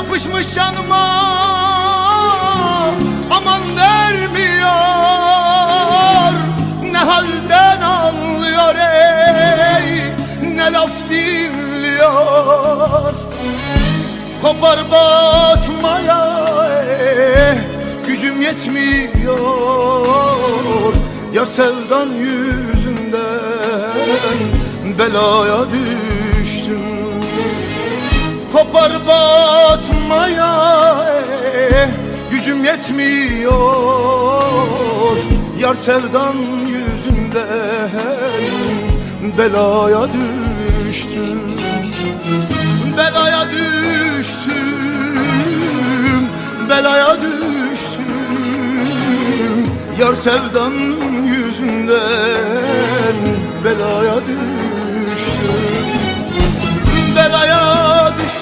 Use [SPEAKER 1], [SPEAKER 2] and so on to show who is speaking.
[SPEAKER 1] Yapışmış canıma. Aman vermiyor. Ne halden anlıyor ey ne laf dinliyor. Kopar batmaya gücüm yetmiyor. Ya sevdan yüzünden belaya düştüm kopar batmaya Gücüm yetmiyor. Yar sevdan yüzünden Belaya düştüm Belaya düştüm Belaya düştüm. Yar sevdan yüzünden Belaya düştüm.